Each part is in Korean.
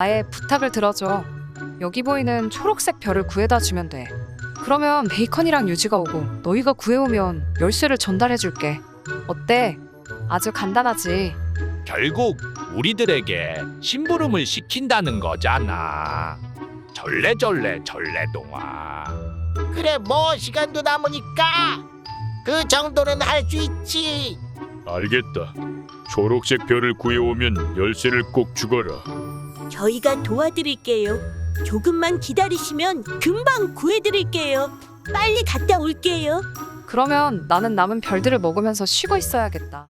나의 부탁을 들어줘. 여기 보이는 초록색 별을 구해다 주면 돼. 그러면 베이컨이랑 유지가 오고 너희가 구해오면 열쇠를 전달해줄게. 어때? 아주 간단하지. 결국 우리들에게 심부름을 시킨다는 거잖아. 절레절레 절레동화. 그래 뭐 시간도 남으니까 그 정도는 할 수 있지. 알겠다. 초록색 별을 구해오면 열쇠를 꼭 주거라. 저희가 도와드릴게요. 조금만 기다리시면 금방 구해드릴게요. 빨리 갔다 올게요. 그러면 나는 남은 별들을 먹으면서 쉬고 있어야겠다.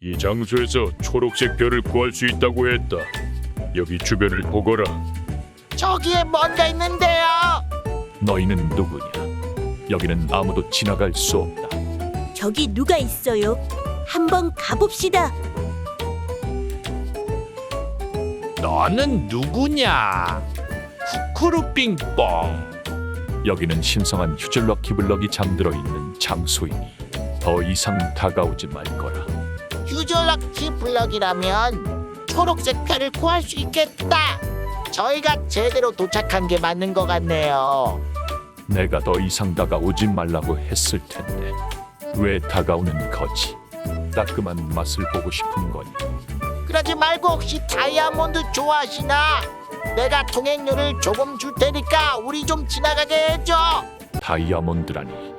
이 장소에서 초록색 별을 구할 수 있다고 했다. 여기 주변을 보거라. 저기에 뭔가 있는데요. 너희는 누구냐? 여기는 아무도 지나갈 수 없다. 저기 누가 있어요? 한번 가봅시다. 너는 누구냐? 쿠쿠루빙뽕. 여기는 신성한 휴즐럭 기블럭이 잠들어 있는 장소이니 더 이상 다가오지 말 거라. 휴저럭키 블럭이라면 초록색 별을 구할 수 있겠다. 저희가 제대로 도착한 게 맞는 것 같네요. 내가 더 이상 다가오지 말라고 했을 텐데 왜 다가오는 거지? 따끔한 맛을 보고 싶은 거니? 그러지 말고 혹시 다이아몬드 좋아하시나? 내가 통행료를 조금 줄 테니까 우리 좀 지나가게 해줘. 다이아몬드라니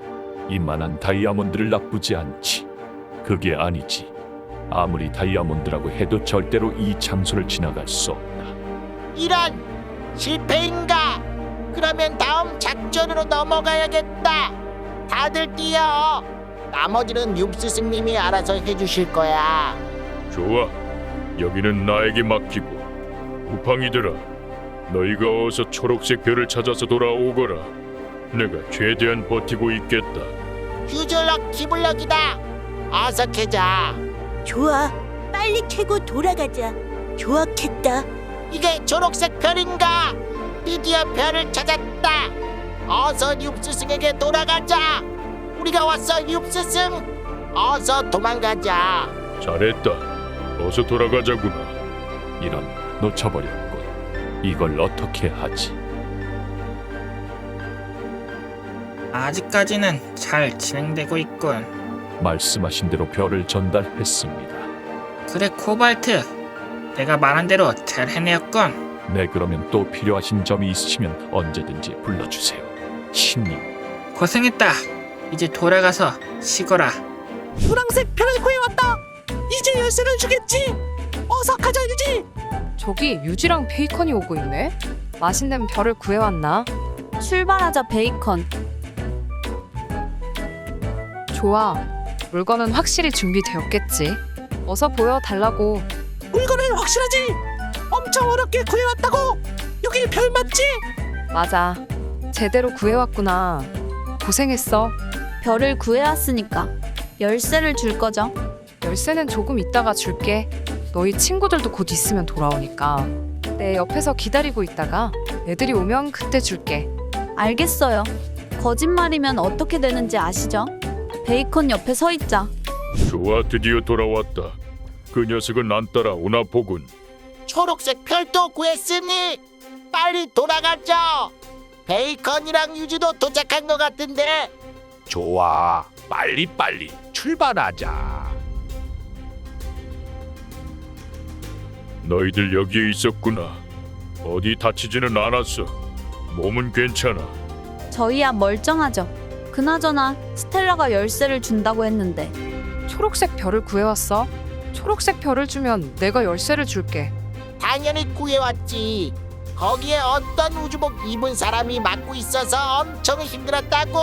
이만한 다이아몬드를 나쁘지 않지. 그게 아니지. 아무리 다이아몬드라고 해도 절대로 이 장소를 지나갈 수 없다. 이런 실패인가? 그러면 다음 작전으로 넘어가야겠다. 다들 뛰어. 나머지는 윰스 스님이 알아서 해주실 거야. 좋아. 여기는 나에게 맡기고. 우팡이들아, 너희가 어서 초록색 별을 찾아서 돌아오거라. 내가 최대한 버티고 있겠다. 휴즐럭 기블럭이다. 어서 캐자. 좋아. 빨리 캐고 돌아가자. 좋았겠다. 이게 초록색 별인가? 드디어 별을 찾았다. 어서 윰스승에게 돌아가자. 우리가 왔어 윰스승. 어서 도망가자. 잘했다. 어서 돌아가자구나. 이런 놓쳐버렸군. 이걸 어떻게 하지? 아직까지는 잘 진행되고 있군. 말씀하신 대로 별을 전달했습니다. 그래 코발트, 내가 말한 대로 잘 해내었군. 네 그러면 또 필요하신 점이 있으시면 언제든지 불러주세요. 신님. 고생했다. 이제 돌아가서 쉬거라. 노란색 별을 구해왔다. 이제 열쇠를 주겠지. 어서 가자 유지. 저기 유지랑 베이컨이 오고 있네. 맛있는 별을 구해왔나? 출발하자 베이컨. 좋아. 물건은 확실히 준비되었겠지. 어서 보여 달라고. 물건은 확실하지. 엄청 어렵게 구해왔다고. 여기 별 맞지? 맞아. 제대로 구해왔구나. 고생했어. 별을 구해왔으니까 열쇠를 줄 거죠. 열쇠는 조금 있다가 줄게. 너희 친구들도 곧 있으면 돌아오니까. 내 옆에서 기다리고 있다가 애들이 오면 그때 줄게. 알겠어요. 거짓말이면 어떻게 되는지 아시죠? 베이컨 옆에 서 있자. 좋아, 드디어 돌아왔다. 그 녀석은 안 따라오나 보군. 초록색 별도 구했으니 빨리 돌아가자. 베이컨이랑 유지도 도착한 것 같은데 좋아. 빨리빨리 출발하자. 너희들 여기에 있었구나. 어디 다치지는 않았어. 몸은 괜찮아. 저희야 멀쩡하죠. 그나저나 스텔라가 열쇠를 준다고 했는데 초록색 별을 구해왔어. 초록색 별을 주면 내가 열쇠를 줄게. 당연히 구해왔지. 거기에 어떤 우주복 입은 사람이 맡고 있어서 엄청 힘들었다고.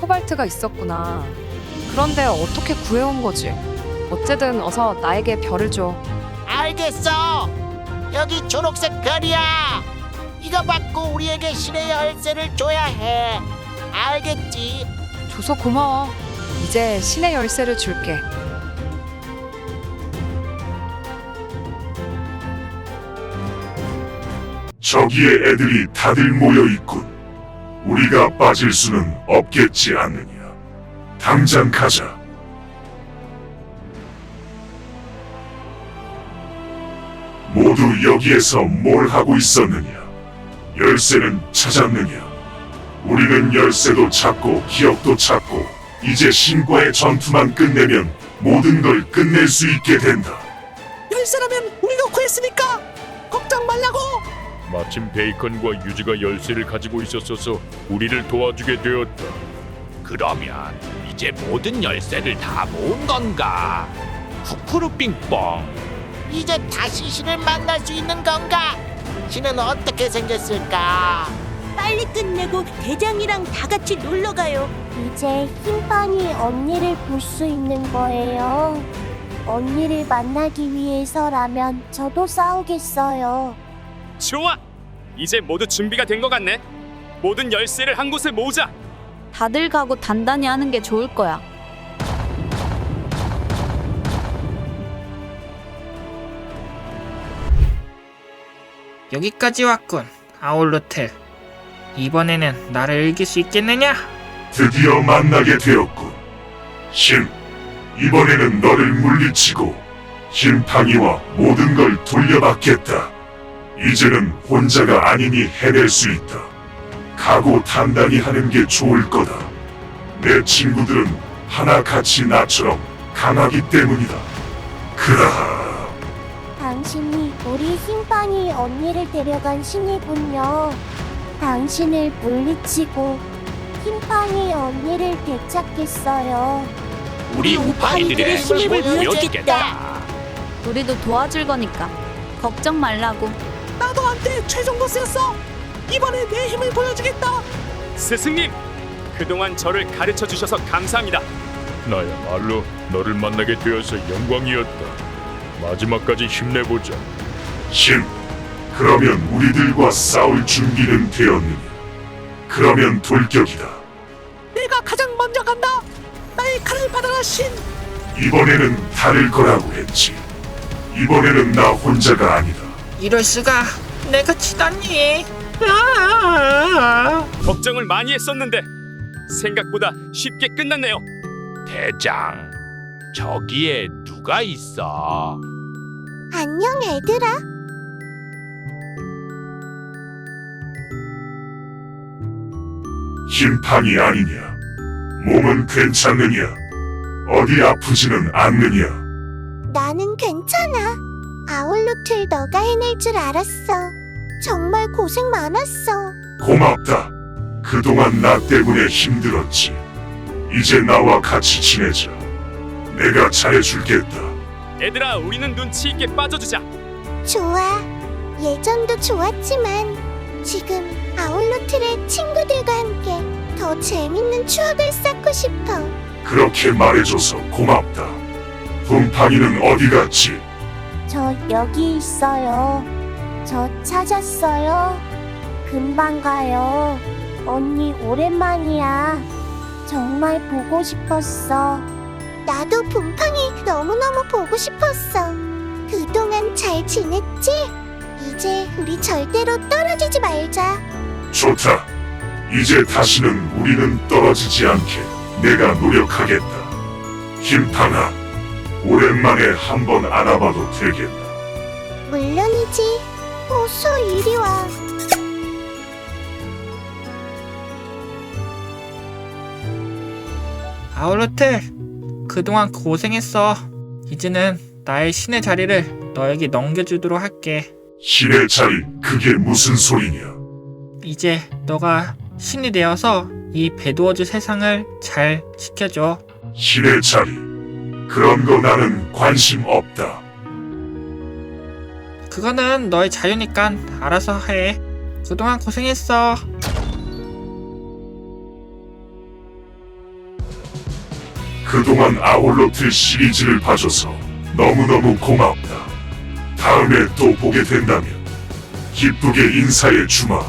코발트가 있었구나. 그런데 어떻게 구해온 거지? 어쨌든 어서 나에게 별을 줘. 알겠어. 여기 초록색 별이야. 이거 받고 우리에게 신의 열쇠를 줘야 해. 알겠지? 줘서 고마워. 이제 신의 열쇠를 줄게. 저기에 애들이 다들 모여 있군. 우리가 빠질 수는 없겠지 않느냐. 당장 가자. 모두 여기에서 뭘 하고 있었느냐? 열쇠는 찾았느냐? 우리는 열쇠도 찾고 기억도 찾고 이제 신과의 전투만 끝내면 모든 걸 끝낼 수 있게 된다. 열쇠라면 우리가 구했으니까 걱정 말라고. 마침 베이컨과 유지가 열쇠를 가지고 있었어서 우리를 도와주게 되었다. 그러면 이제 모든 열쇠를 다 모은 건가? 쿠쿠루 빙뽕 이제 다시 신을 만날 수 있는 건가? 신은 어떻게 생겼을까? 빨리 끝내고 대장이랑 다 같이 놀러 가요. 이제 흰빵이 언니를 볼 수 있는 거예요. 언니를 만나기 위해서라면 저도 싸우겠어요. 좋아! 이제 모두 준비가 된 것 같네. 모든 열쇠를 한 곳에 모으자. 다들 가고 단단히 하는 게 좋을 거야. 여기까지 왔군. 아울로텔. 이번에는 나를 이길 수 있겠느냐? 드디어 만나게 되었군. 힘, 이번에는 너를 물리치고 힘팡이와 모든 걸 돌려받겠다. 이제는 혼자가 아니니 해낼 수 있다. 각오 단단히 하는 게 좋을 거다. 내 친구들은 하나같이 나처럼 강하기 때문이다. 그라. 당신이 우리 흰빵이 언니를 데려간 신이군요. 당신을 물리치고 흰빵이 언니를 되찾겠어요. 우리 우파이들의 힘을 보여주겠다. 우리도 도와줄 거니까 걱정 말라고. 나도 한때 최종 보스였어. 이번에 내 힘을 보여주겠다. 스승님, 그동안 저를 가르쳐 주셔서 감사합니다. 나야말로 너를 만나게 되어서 영광이었다. 마지막까지 힘내보자. 힘, 그러면 우리들과 싸울 준비는 되었느냐? 그러면 돌격이다. 내가 가장 먼저 간다. 나의 칼을 받아라 신. 이번에는 다를 거라고 했지. 이번에는 나 혼자가 아니다. 이럴 수가. 내가 치다니. 아! 걱정을 많이 했었는데 생각보다 쉽게 끝났네요. 대장, 저기에 누가 있어? 안녕 얘들아. 힘팡이 아니냐? 몸은 괜찮느냐? 어디 아프지는 않느냐? 나는 괜찮아. 아울루틀 너가 해낼 줄 알았어. 정말 고생 많았어. 고맙다. 그동안 나 때문에 힘들었지. 이제 나와 같이 지내자. 내가 잘해줄겠다. 얘들아, 우리는 눈치 있게 빠져주자. 좋아. 예전도 좋았지만 지금 아울루틀의 친구들과 함께 더 재밌는 추억을 쌓고 싶어. 그렇게 말해줘서 고맙다. 곰팡이는 어디 갔지? 저 여기 있어요. 저 찾았어요. 금방 가요. 언니 오랜만이야. 정말 보고 싶었어. 나도 붕팡이 너무너무 보고 싶었어. 그동안 잘 지냈지? 이제 우리 절대로 떨어지지 말자. 좋다. 이제 다시는 우리는 떨어지지 않게 내가 노력하겠다. 힘팡아, 오랜만에 한번 안아봐도 되겠나? 물론이지. 어서 이리 와. 아울로텔. 그동안 고생했어. 이제는 나의 신의 자리를 너에게 넘겨주도록 할게. 신의 자리, 그게 무슨 소리냐? 이제 너가 신이 되어서 이 배도어즈 세상을 잘 지켜줘. 신의 자리. 그런 거 나는 관심 없다. 그거는 너의 자유니까 알아서 해. 그동안 고생했어. 그동안 아울로틀 시리즈를 봐줘서 너무너무 고맙다. 다음에 또 보게 된다면 기쁘게 인사해 주마.